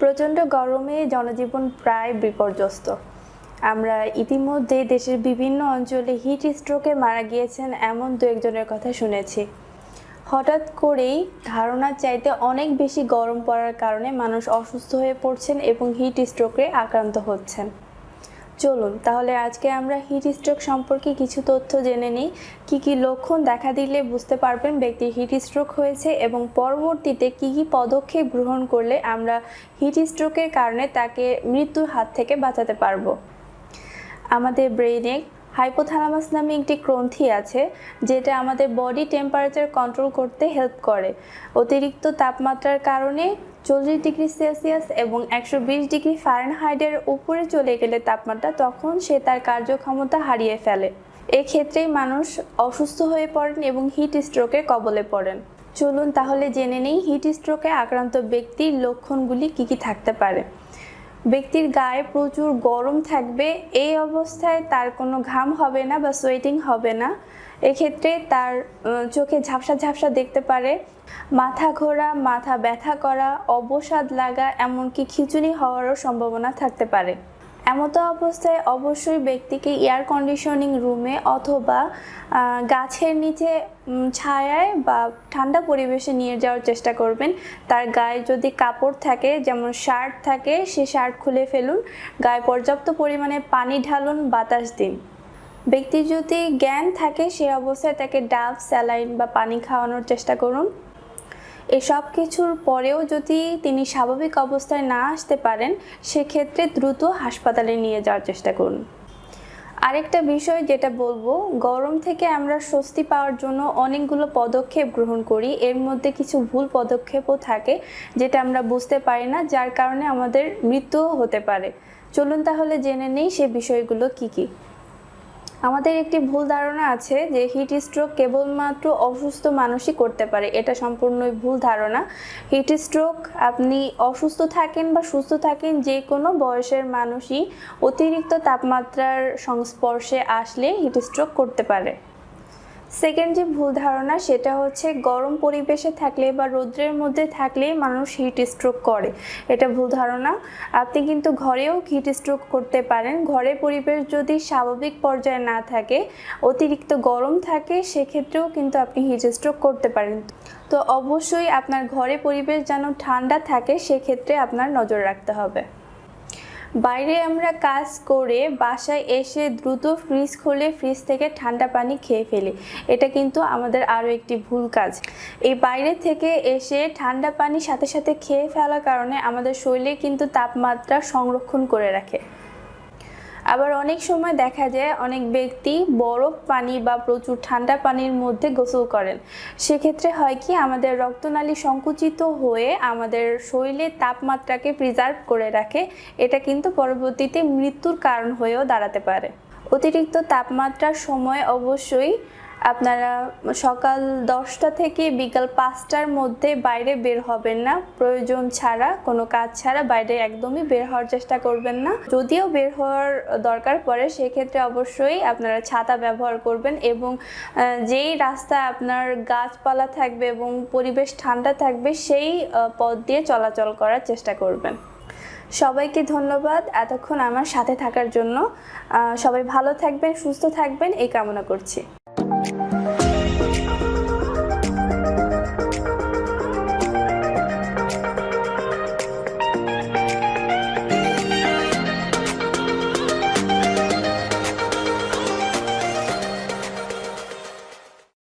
প্রচণ্ড গরমে জনজীবন প্রায় বিপর্যস্ত। আমরা ইতিমধ্যে দেশের বিভিন্ন অঞ্চলে হিট স্ট্রোকে মারা গিয়েছেন এমন দু একজনের কথা শুনেছি। হঠাৎ করেই ধারণার চাইতে অনেক বেশি গরম পড়ার কারণে মানুষ অসুস্থ হয়ে পড়ছেন এবং হিট স্ট্রোকে আক্রান্ত হচ্ছেন। চলুন, তাহলে আজকে আমরা হিট স্ট্রোক সম্পর্কে কিছু তথ্য জেনে নিই। কি কি লক্ষণ দেখা দিলে বুঝতে পারবেন ব্যক্তির হিট স্ট্রোক হয়েছে এবং পরবর্তীতে কি কি পদক্ষেপ গ্রহণ করলে আমরা হিট স্ট্রোকের কারণে তাকে মৃত্যুর হাত থেকে বাঁচাতে পারব। আমাদের ব্রেইনে হাইপোথ্যালামাস নামে একটি গ্রন্থি আছে, যেটা আমাদের বডি টেম্পারেচার কন্ট্রোল করতে হেল্প করে। অতিরিক্ত তাপমাত্রার কারণে চল্লিশ ডিগ্রি সেলসিয়াস এবং একশো বিশ ডিগ্রি ফারেনহাইটের উপরে চলে গেলে তাপমাত্রা তখন সে তার কার্যক্ষমতা হারিয়ে ফেলে। এক্ষেত্রেই মানুষ অসুস্থ হয়ে পড়েন এবং হিট স্ট্রোকের কবলে পড়েন। চলুন তাহলে জেনে নেই, হিট স্ট্রোকে আক্রান্ত ব্যক্তির লক্ষণগুলি কি কি থাকতে পারে। ব্যক্তির গায়ে প্রচুর গরম থাকবে, এই অবস্থায় তার কোনো ঘাম হবে না বা সোয়েটিং হবে না। এক্ষেত্রে তার চোখে ঝাপসা ঝাপসা দেখতে পারে। মাথা ঘোরা, মাথা ব্যথা করা, অবসাদ লাগা, এমনকি খিচুড়ি হওয়ারও সম্ভাবনা থাকতে পারে। এমতো অবস্থায় অবশ্যই ব্যক্তিকে এয়ার কন্ডিশনিং রুমে অথবা গাছের নিচে ছায়ায় বা ঠান্ডা পরিবেশে নিয়ে যাওয়ার চেষ্টা করবেন। তার গায়ে যদি কাপড় থাকে, যেমন শার্ট থাকে, সে শার্ট খুলে ফেলুন। গায়ে পর্যাপ্ত পরিমাণে পানি ঢালুন, বাতাস দিন। ব্যক্তির যদি জ্ঞান থাকে, সে অবস্থায় তাকে ডাব, স্যালাইন বা পানি খাওয়ানোর চেষ্টা করুন। এসব কিছুর পরেও যদি তিনি স্বাভাবিক অবস্থায় না আসতে পারেন, সেক্ষেত্রে দ্রুত হাসপাতালে নিয়ে যাওয়ার চেষ্টা করুন। আরেকটা বিষয় যেটা বলব, গরম থেকে আমরা স্বস্তি পাওয়ার জন্য অনেকগুলো পদক্ষেপ গ্রহণ করি। এর মধ্যে কিছু ভুল পদক্ষেপও থাকে, যেটা আমরা বুঝতে পারি না, যার কারণে আমাদের মৃত্যুও হতে পারে। চলুন তাহলে জেনে নেই সে বিষয়গুলো কি কি। আমাদের একটি ভুল ধারণা আছে যে হিট স্ট্রোক কেবলমাত্র অসুস্থ মানুষই করতে পারে। এটা সম্পূর্ণই ভুল ধারণা। হিট স্ট্রোক আপনি অসুস্থ থাকেন বা সুস্থ থাকেন যে কোনো বয়সের মানুষই অতিরিক্ত তাপমাত্রার সংস্পর্শে আসলে হিট স্ট্রোক করতে পারে। সেকেন্ড যে ভুল ধারণা, সেটা হচ্ছে গরম পরিবেশে থাকলে বা রৌদ্রের মধ্যে থাকলে মানুষ হিট স্ট্রোক করে। এটা ভুল ধারণা। আপনি কিন্তু ঘরেও হিট স্ট্রোক করতে পারেন। ঘরের পরিবেশ যদি স্বাভাবিক পর্যায়ে না থাকে, অতিরিক্ত গরম থাকে, সেক্ষেত্রেও কিন্তু আপনি হিট স্ট্রোক করতে পারেন। তো অবশ্যই আপনার ঘরে পরিবেশ যেন ঠান্ডা থাকে, সেক্ষেত্রে আপনার নজর রাখতে হবে। বাইরে আমরা কাজ করে বাসায় এসে দ্রুত ফ্রিজ খুলে ফ্রিজ থেকে ঠান্ডা পানি খেয়ে ফেলি। এটা কিন্তু আমাদের আরও একটি ভুল কাজ। এই বাইরে থেকে এসে ঠান্ডা পানি সাথে সাথে খেয়ে ফেলার কারণে আমাদের শরীরে কিন্তু তাপমাত্রা সংরক্ষণ করে রাখে। আবার অনেক সময় দেখা যায় অনেক ব্যক্তি বরফ পানি বা প্রচুর ঠান্ডা পানির মধ্যে গোসল করেন। সেক্ষেত্রে হয় কি আমাদের রক্তনালী সংকুচিত হয়ে আমাদের শরীরে তাপমাত্রাকে প্রিজার্ভ করে রাখে। এটা কিন্তু পরবর্তীতে মৃত্যুর কারণ হয়েও দাঁড়াতে পারে। অতিরিক্ত তাপমাত্রার সময় অবশ্যই আপনারা সকাল দশটা থেকে বিকাল পাঁচটার মধ্যে বাইরে বের হবেন না। প্রয়োজন ছাড়া, কোনো কাজ ছাড়া বাইরে একদমই বের হওয়ার চেষ্টা করবেন না। যদিও বের হওয়ার দরকার পড়ে, সেক্ষেত্রে অবশ্যই আপনারা ছাতা ব্যবহার করবেন এবং যেই রাস্তায় আপনার গাছপালা থাকবে এবং পরিবেশ ঠান্ডা থাকবে, সেই পথ দিয়ে চলাচল করার চেষ্টা করবেন। সবাইকে ধন্যবাদ এতক্ষণ আমার সাথে থাকার জন্য। সবাই ভালো থাকবেন, সুস্থ থাকবেন, এই কামনা করছি।